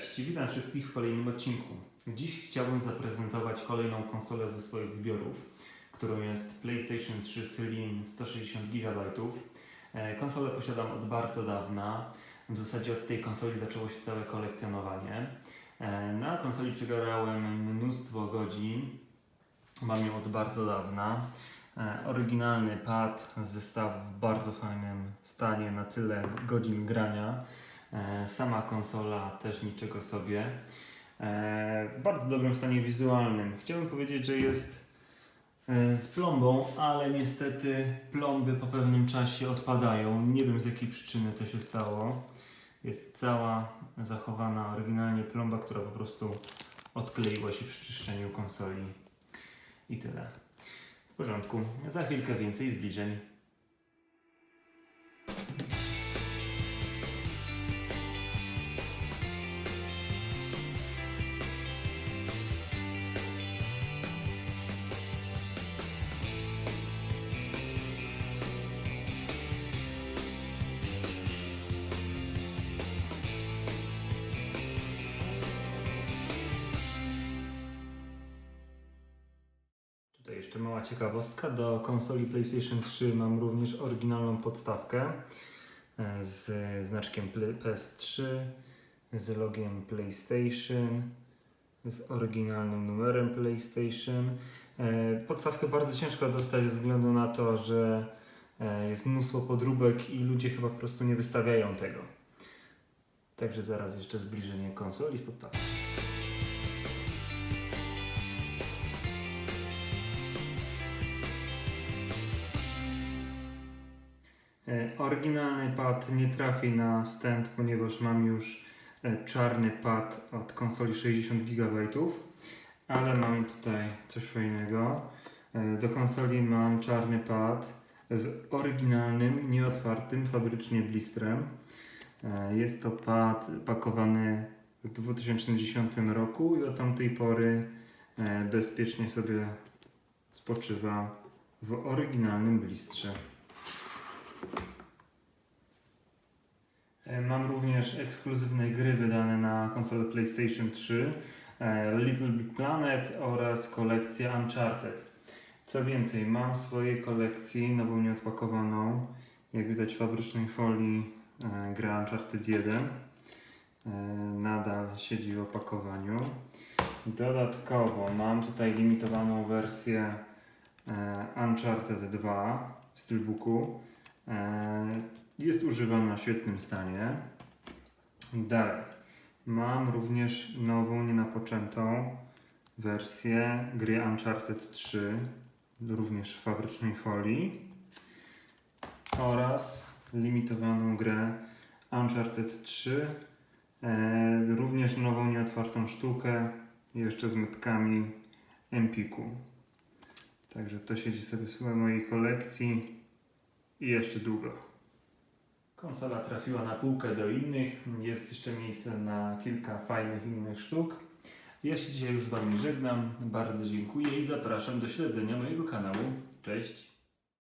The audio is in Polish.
Cześć, witam wszystkich w kolejnym odcinku. Dziś chciałbym zaprezentować kolejną konsolę ze swoich zbiorów, którą jest PlayStation 3 Slim 160 GB. E, Konsolę posiadam od bardzo dawna. W zasadzie od tej konsoli zaczęło się całe kolekcjonowanie. E, Na konsoli przegrałem mnóstwo godzin. Mam ją od bardzo dawna. E, Oryginalny pad, zestaw w bardzo fajnym stanie na tyle godzin grania. E, Sama konsola też niczego sobie. E, W bardzo dobrym stanie wizualnym. Chciałbym powiedzieć, że jest e, z plombą, ale niestety plomby po pewnym czasie odpadają. Nie wiem z jakiej przyczyny to się stało. Jest cała zachowana oryginalnie plomba, która po prostu odkleiła się przy czyszczeniu konsoli. I tyle. W porządku. Za chwilkę więcej zbliżeń. Jeszcze mała ciekawostka. Do konsoli PlayStation 3 mam również oryginalną podstawkę e, z znaczkiem Play- PS3, z logiem PlayStation, z oryginalnym numerem PlayStation. E, Podstawkę bardzo ciężko dostać ze względu na to, że e, jest mnóstwo podróbek i ludzie chyba po prostu nie wystawiają tego. Także zaraz jeszcze zbliżenie konsoli z podstawką. Oryginalny pad nie trafi na stand, ponieważ mam już e, czarny pad od konsoli 60 GB, ale mam tutaj coś fajnego. E, Do konsoli mam czarny pad w oryginalnym, nieotwartym, fabrycznie blistrem. E, Jest to pad pakowany w 2010 roku i od tamtej pory e, bezpiecznie sobie spoczywa w oryginalnym blistrze. Mam również ekskluzywne gry wydane na konsolę PlayStation 3, e, Little Big Planet oraz kolekcja Uncharted. Co więcej, mam w swojej kolekcji nową nieodpakowaną, jak widać w fabrycznej folii, e, gra Uncharted 1. E, Nadal siedzi w opakowaniu. Dodatkowo mam tutaj limitowaną wersję e, Uncharted 2 w Steelbooku. Jest używana w świetnym stanie. Dalej. Mam również nową, nienapoczętą wersję gry Uncharted 3, również w fabrycznej folii. Oraz limitowaną grę Uncharted 3, e, również nową, nieotwartą sztukę, jeszcze z metkami Empiku. Także to siedzi sobie w mojej kolekcji i jeszcze długo. Konsola trafiła na półkę do innych. Jest jeszcze miejsce na kilka fajnych innych sztuk. Ja się dzisiaj już z Wami żegnam. Bardzo dziękuję i zapraszam do śledzenia mojego kanału. Cześć!